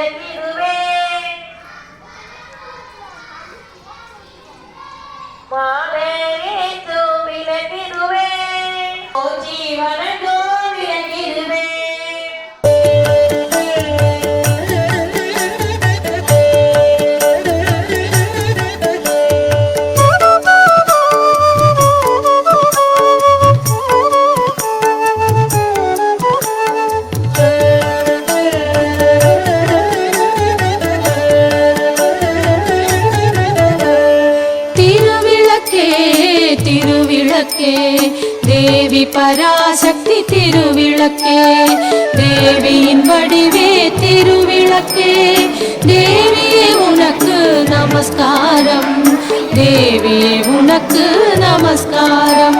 பிறவிரு തിരുവിളക്കേ ദേവി പരാശക്തി തിരുവിളക്കേ. ദേവിயின் വടിവേ തിരുവിളക്കേ. ദേവിയെ ഉനക്ക് നമസ്കാരം. ദേവിയെ ഉനക്ക് നമസ്കാരം.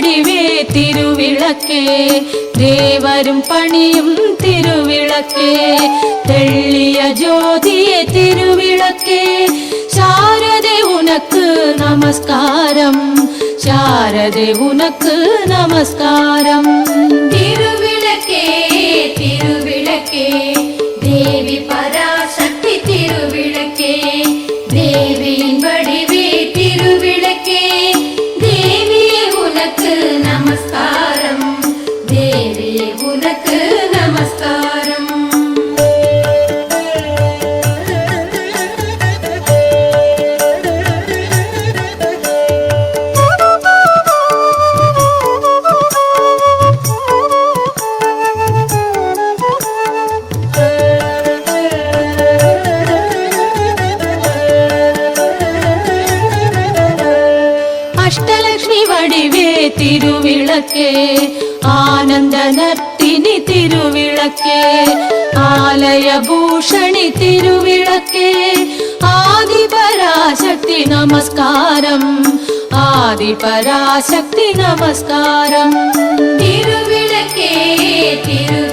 വടിവേ തിരുവിളക്കേ ദേവരും പണിയും തിരുവിളക്കേ തെള്ളിയ ജ്യോതിയെ തിരുവിളക്കേ. ശാരദെ ഉനക്ക് നമസ്കാരം ശാരദെ ഉനക്ക് നമസ്കാരം. തിരുവിളക്കേ തിരുവിളക്കേ ദേവി പരാശക്തി തിരുവിളക്കേ ദേവിയും വടിവേ തിരുവിളക്കേ ആനന്ദനർത്തിനി തിരുവിളക്കേ ആലയഭൂഷണി തിരുവിളക്കേ ആദിപരാശക്തി നമസ്കാരം ആദിപരാശക്തി നമസ്കാരം. തിരുവിളക്കേ തിരു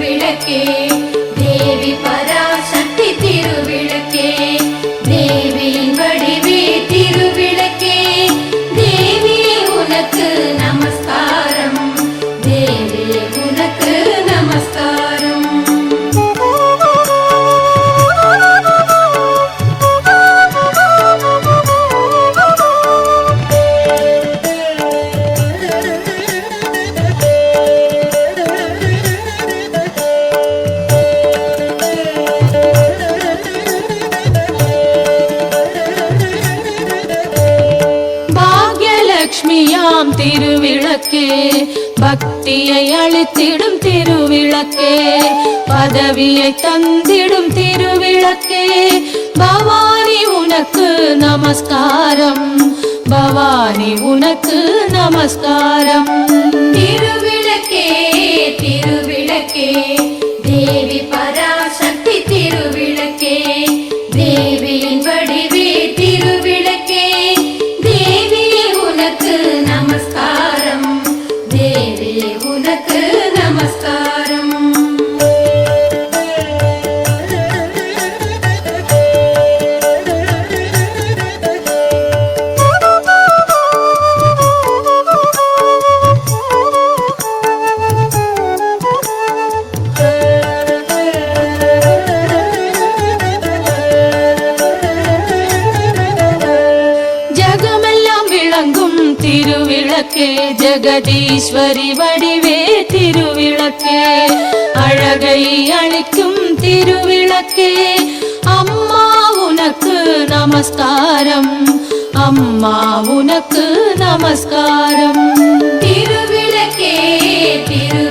திருவிளக்கே பக்தியை அழித்திடும் திருவிளக்கே பதவியை தந்திடும் திருவிளக்கே. பவானி உனக்கு நமஸ்காரம் பவானி உனக்கு நமஸ்காரம். அளிக்கும் திருவிளக்கே அம்மா உனக்கு நமஸ்காரம் அம்மா உனக்கு நமஸ்காரம் திருவிளக்கே திருவிளக்கே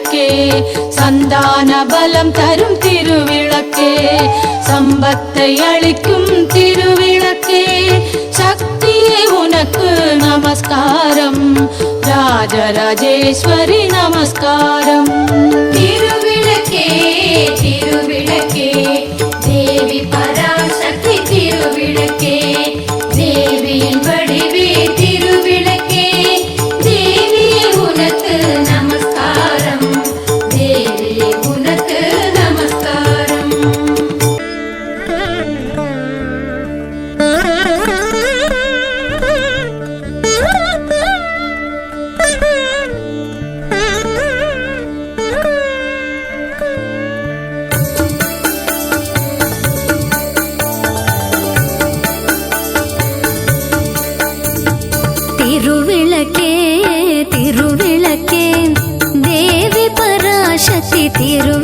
திருவிளக்கே சந்தான பலம் தரும் திருவிளக்கே. சம்பத்தை அளிக்கும் திருவிளக்கே. சக்தியே உனக்கு நமஸ்காரம். ராஜராஜேஸ்வரி நமஸ்காரம். திருவிளக்கே திருவிளக்கே. தேவி பராசக்தி திருவிளக்கே. திரு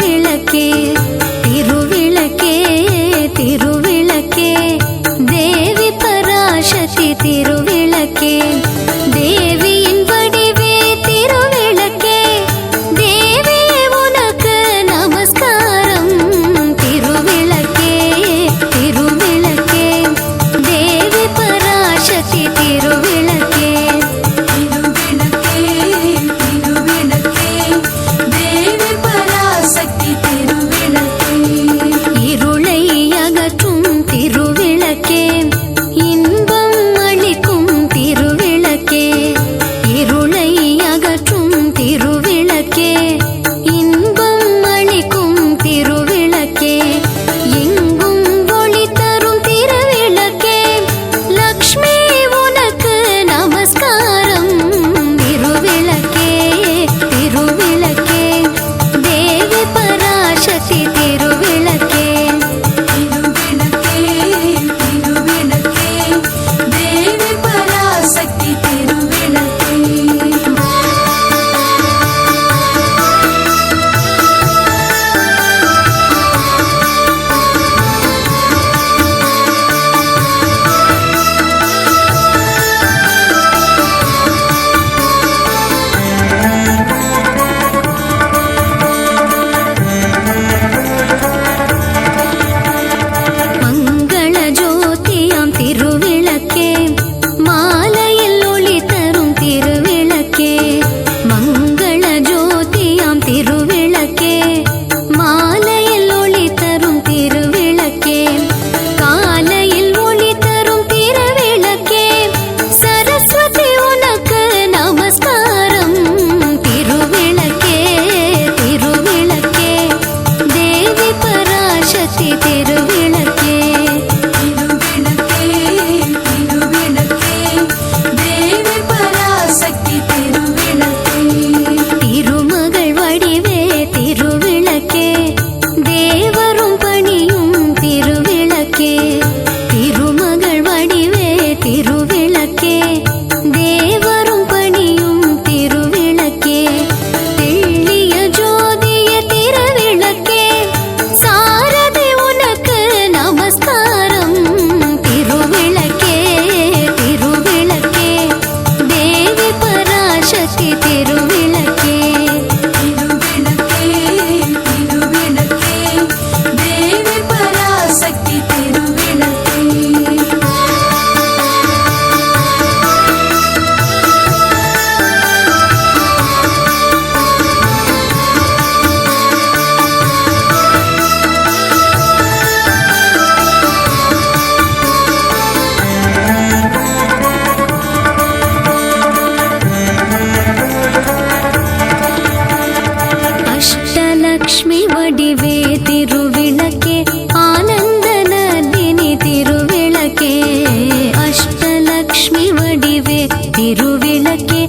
விளக்கே